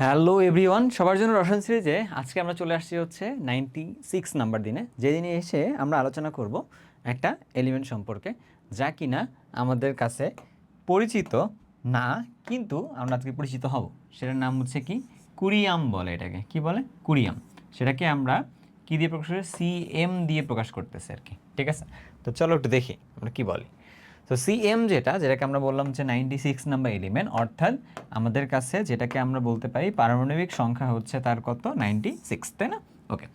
Hello everyone, সবার জন্য রসায়ন সিরিজে আজকে আমরা চলে আসছি হচ্ছে নাইনটি সিক্স নাম্বার দিনে। যে দিনে এসে আমরা আলোচনা করব একটা এলিমেন্ট সম্পর্কে, যা কিনা আমাদের কাছে পরিচিত, না কিন্তু আমরা আজকে পরিচিত হব। সেটার নাম হচ্ছে কি? কুরিয়াম বলে এটাকে। কি বলে? কুরিয়াম। সেটাকে আমরা কি দিয়ে প্রকাশ করি? সি এম দিয়ে প্রকাশ করতেছে আর কি। ঠিক আছে? তো চলো একটু দেখি আমরা কি বলি। তো সিএম যেটা, যেটাকে আমরা বললাম যে নাইনটি সিক্স নাম্বার এলিমেন্ট অর্থাৎ আমাদের কাছে যেটাকে আমরা বলতে পারি পারমাণবিক সংখ্যা হচ্ছে তার কত? নাইনটি সিক্স তাই না? ওকে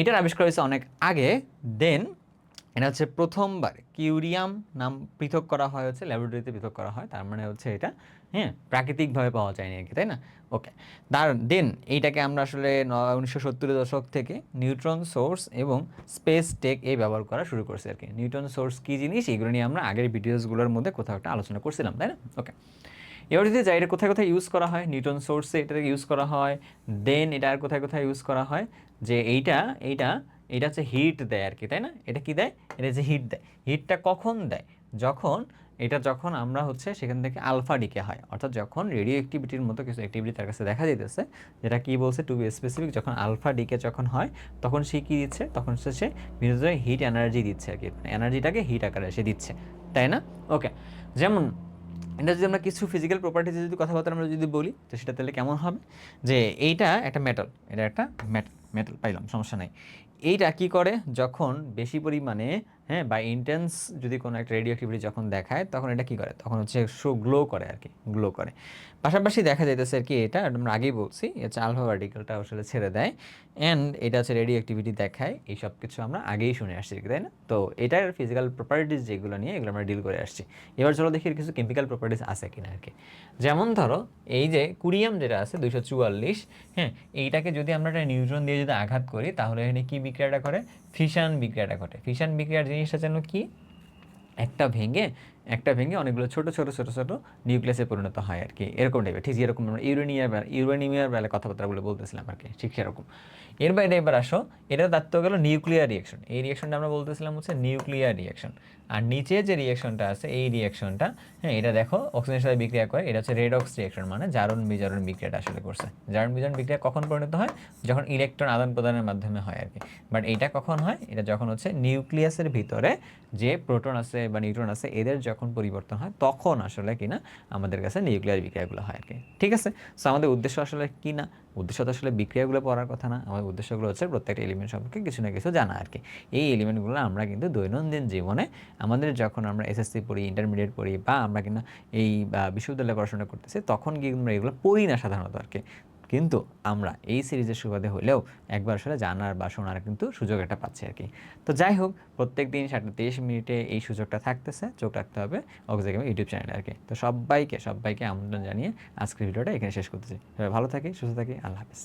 এটার আবিষ্কার হয়েছে অনেক আগে। দেন এটা হচ্ছে প্রথমবার। কিউরিয়াম নাম পৃথক করা হয় হচ্ছে, ল্যাবরেটরিতে পৃথক করা হয়। তার মানে হচ্ছে এটা হ্যাঁ প্রাকৃতিকভাবে পাওয়া যায়নি আর কি, তাই না? ওকে। তার দেন এইটাকে আমরা আসলে উনিশশো সত্তরের দশক থেকে নিউট্রন সোর্স এবং স্পেস টেক এই ব্যবহার করা শুরু করছে আর কি। নিউট্রন সোর্স কী জিনিস? এইগুলো নিয়ে আমরা আগের ভিডিওসগুলোর মধ্যে কোথাও একটা আলোচনা করছিলাম, তাই না? ওকে। এবার যদি যাই, এটা কোথায় কোথায় ইউজ করা হয়? নিউটন সোর্সে এটাকে ইউজ করা হয়, দেন এটা আর কোথায় কোথায় ইউজ করা হয়? যে এইটা এইটা এটা হচ্ছে হিট দেয় আর কি তাই না? এটা কি দেয়? এটা যে হিট দেয়। হিটটা কখন দেয়? যখন এটা যখন আমরা হচ্ছে সেখান থেকে আলফা ডিকে হয়। অর্থাৎ যখন রেডিও অ্যাক্টিভিটির মতো কিছু অ্যাক্টিভিটি তার কাছে দেখা যেতেছে যেটা কি বলছে? টু বি স্পেসিফিক যখন আলফা ডিকে যখন হয়, তখন সে কী দিচ্ছে? তখন সে সে বিভিন্ন হিট এনার্জি দিচ্ছে আর কি এনার্জিটাকে হিট আকারে সে দিচ্ছে, তাই না? ওকে যেমন এটা যদি আমরা কিছু ফিজিক্যাল প্রপার্টিজ যদি কথাবার্তা আমরা যদি বলি, তো সেটা তাহলে কেমন হবে? যে এইটা একটা মেটাল এটা একটা মেটাল মেটাল পাইলাম, সমস্যা নাই। এইটা কি করে? যখন বেশি পরিমাণে হ্যাঁ বা ইন্টেন্স যদি কোনো একটা রেডিও অ্যাক্টিভিটি যখন দেখায়, তখন এটা কি করে? তখন হচ্ছে শো গ্লো করে আর কি গ্লো করে। পাশাপাশি দেখা যাইতেছে আর কি এটা আমরা আগেই বলছি হচ্ছে আলফা পার্টিকেলটা আসলে ছেড়ে দেয় অ্যান্ড এটা হচ্ছে রেডিও অ্যাক্টিভিটি দেখায়, এই সব কিছু আমরা আগেই শুনে আসছি তাই না? তো এটার ফিজিক্যাল প্রপার্টিজ যেগুলো নিয়ে এগুলো আমরা ডিল করে আসছি। এবার চলো দেখি কিছু কেমিক্যাল প্রপার্টিজ আছে কিনা আর কি। যেমন ধরো, এই যে কুরিয়াম যেটা আছে, দুইশো চুয়াল্লিশ হ্যাঁ এইটাকে যদি আমরা একটা নিউট্রন দিয়ে যদি আঘাত করি, তাহলে এখানে কী বিক্রিয়াটা করে ফিশান বিক্রিয়াটা ঘটে। ফিশান বিক্রিয়ার জিনিসটা যেন কি? একটা ভেঙে একটা ভেঙে অনেকগুলো ছোট ছোট ছোট ছোট নিউক্লিয়াসে পরিণত হয় আর কি এরকম টাইপের ঠিক যেরকম ইউরেনিয়ার ইউরেনিয়ার বেলা কথাবার্তাগুলো বলতেছিলাম আর কি ঠিক সেরকম। এর বাইরে এবার আসো। এটা দায়িত্ব গেল নিউক্লিয়ার রিয়াকশন এই রিয়াকশনটা আমরা বলতেছিলাম হচ্ছে নিউক্লিয়ার রিয়াকশন আর নিচে যে রিয়াকশনটা আছে, এই রিয়াকশনটা হ্যাঁ এটা দেখো অক্সিজেনের সাথে বিক্রিয়া করে। এটা হচ্ছে রেডক্স রিয়াকশন মানে জারণ বিজারণ বিক্রিয়াটা আসলে করছে। জারণ বিজারণ বিক্রিয়া কখন পরিণত হয়? যখন ইলেকট্রন আদান প্রদানের মাধ্যমে হয় আর কি বাট এটা কখন হয়? এটা যখন হচ্ছে নিউক্লিয়াসের ভিতরে যে প্রোটন আছে বা নিউট্রন আছে, এদের যখন পরিবর্তন হয়, তখন আসলে কিনা আমাদের কাছে নিউক্লিয়ার বিক্রিয়াগুলো হয় আর কি। ঠিক আছে? সো আমাদের উদ্দেশ্য আসলে কি না? উদ্দেশ্য তো আসলে বিক্রিয়াগুলো পড়ার কথা না। আমাদের উদ্দেশ্যগুলো হচ্ছে প্রত্যেকটা এলিমেন্ট সম্পর্কে কিছু না কিছু জানা আর কি। এই এলিমেন্টগুলো আমরা কিন্তু দৈনন্দিন জীবনে আমাদের যখন আমরা এসএসসি পড়ি ইন্টারমিডিয়েট পড়ি বা আমরা কিনা এই বিশ্ববিদ্যালয়ে পড়াশোনা করতেছি, তখন গিয়ে আমরা এগুলো পড়ি না সাধারণত আর কি। কিন্তু আমরা এই সিরিজের সুবাদে হলেও একবার আসলে জানার বা শোনার কিন্তু সুযোগ একটা পাচ্ছি আর কি। তো যাই হোক, প্রত্যেক দিন সাতটা তেইশ মিনিটে এই সুযোগটা থাকতেছে, চোখ রাখতে হবে অক্সিজেন ইউটিউব চ্যানেলে আর কি। তো সবাইকে সবাইকে আমন্ত্রণ জানিয়ে আজকের ভিডিওটা এখানে শেষ করতেছি। সবাই ভালো থাকি, সুস্থ থাকি, আল্লাহ হাফিজ।